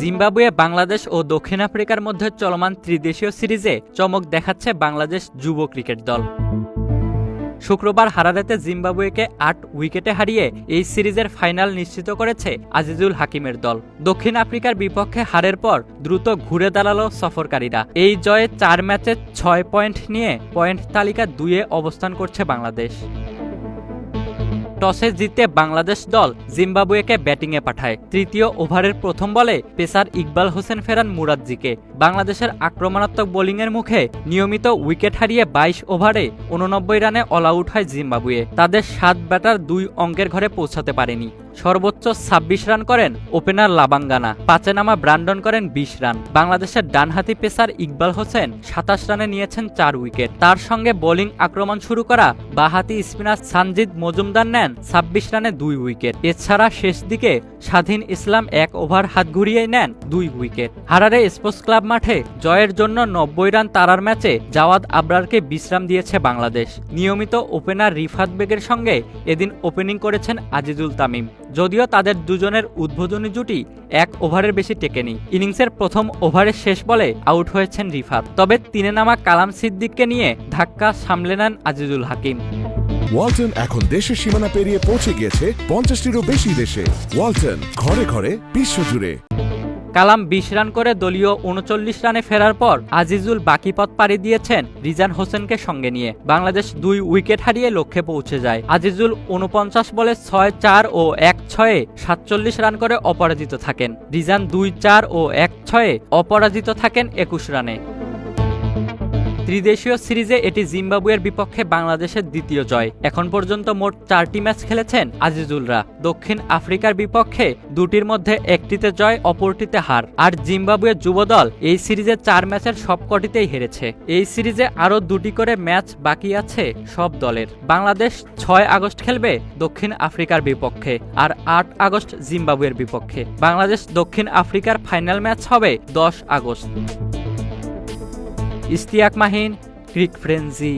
Zimbabwe Bangladesh ও দক্ষিণ আফ্রিকার মধ্যে চলমান ত্রিদেশীয় সিরিজে চমক দেখাচ্ছে বাংলাদেশ যুব ক্রিকেট দল। শুক্রবার হারারেতে জিম্বাবুয়েকে আট উইকেটে হারিয়ে এই সিরিজের ফাইনাল নিশ্চিত করেছে আজিজুল হাকিমের দল। দক্ষিণ আফ্রিকার বিপক্ষে হারের পর দ্রুত ঘুরে দাঁড়াল সফরকারীরা। এই জয়ে চার ম্যাচে ছয় পয়েন্ট নিয়ে পয়েন্ট তালিকা দুয়ে অবস্থান করছে বাংলাদেশ। টসে জিতে বাংলাদেশ দল জিম্বাবুয়েকে ব্যাটিংয়ে পাঠায়। তৃতীয় ওভারের প্রথম বলে পেসার ইকবাল হোসেন ফেরান মুরাজ্জিকে বাংলাদেশের আক্রমণাত্মক বোলিংয়ের মুখে নিয়মিত উইকেট হারিয়ে বাইশ ওভারে উননব্বই রানে অল আউট হয় জিম্বাবুয়ে। তাদের সাত ব্যাটার দুই অঙ্কের ঘরে পৌঁছাতে পারেনি। সর্বোচ্চ ছাব্বিশ রান করেন ওপেনার লাবাঙ্গানা। পাঁচে নামা ব্রান্ডন করেন বিশ রান। বাংলাদেশের ডানহাতি পেসার ইকবাল হোসেন সাতাশ রানে নিয়েছেন চার উইকেট। তার সঙ্গে বোলিং আক্রমণ শুরু করা বাহাতি স্পিনার সানজিদ মজুমদার নেন। ছাব্বিশ রানে দুই উইকেট। এছাড়া শেষ দিকে স্বাধীন ইসলাম এক ওভার হাত ঘুরিয়ে নেন দুই উইকেট। হারারে স্পোর্টস ক্লাব মাঠে জয়ের জন্য নব্বই রান তারার ম্যাচে জাওয়াদ আবরারকে বিশ্রাম দিয়েছে বাংলাদেশ। নিয়মিত ওপেনার রিফাত বেগের সঙ্গে এদিন ওপেনিং করেছেন আজিজুল তামিম। যদিও তাদের দুজনের উদ্বোধনী জুটি এক ওভারের বেশি টেকেনি। ইনিংসের প্রথম ওভারের শেষ বলে আউট হয়েছেন রিফাত। তবে তিনে নামা কালাম সিদ্দিককে নিয়ে ধাক্কা সামলে নেন আজিজুল হাকিম। ওয়ালটন এখন দেশের সীমানা পেরিয়ে পৌঁছে গিয়েছে পঞ্চাশটিরও বেশি দেশে। ওয়ালটন, ঘরে ঘরে, বিশ্বজুড়ে। কালাম বিশ রান করে দলীয় উনচল্লিশ রানে ফেরার পর আজিজুল বাকি পথ পাড়ি দিয়েছেন রিজান হোসেনকে সঙ্গে নিয়ে। বাংলাদেশ দুই উইকেট হারিয়ে লক্ষ্যে পৌঁছে যায়। আজিজুল উনপঞ্চাশ বলে ছয় চার ও এক ছয়ে সাতচল্লিশ রান করে অপরাজিত থাকেন। রিজান দুই চার ও এক ছয়ে অপরাজিত থাকেন একুশ রানে। ত্রিদেশীয় সিরিজে এটি জিম্বাবুয়ের বিপক্ষে বাংলাদেশের দ্বিতীয় জয়। এখন পর্যন্ত মোট চারটি ম্যাচ খেলেছেন আজিজুলরা। দক্ষিণ আফ্রিকার বিপক্ষে দুটির মধ্যে একটিতে জয়, অপরটিতে হার। আর জিম্বাবুয়ের যুবদল এই সিরিজে চার ম্যাচের সবকটিতেই হেরেছে। এই সিরিজে আরও দুটি করে ম্যাচ বাকি আছে সব দলের। বাংলাদেশ ছয় আগস্ট খেলবে দক্ষিণ আফ্রিকার বিপক্ষে আর আট আগস্ট জিম্বাবুয়ের বিপক্ষে। বাংলাদেশ দক্ষিণ আফ্রিকার ফাইনাল ম্যাচ হবে দশ August. ইস্তিয়াক মাহিন ক্রিক ফ্রেন্সি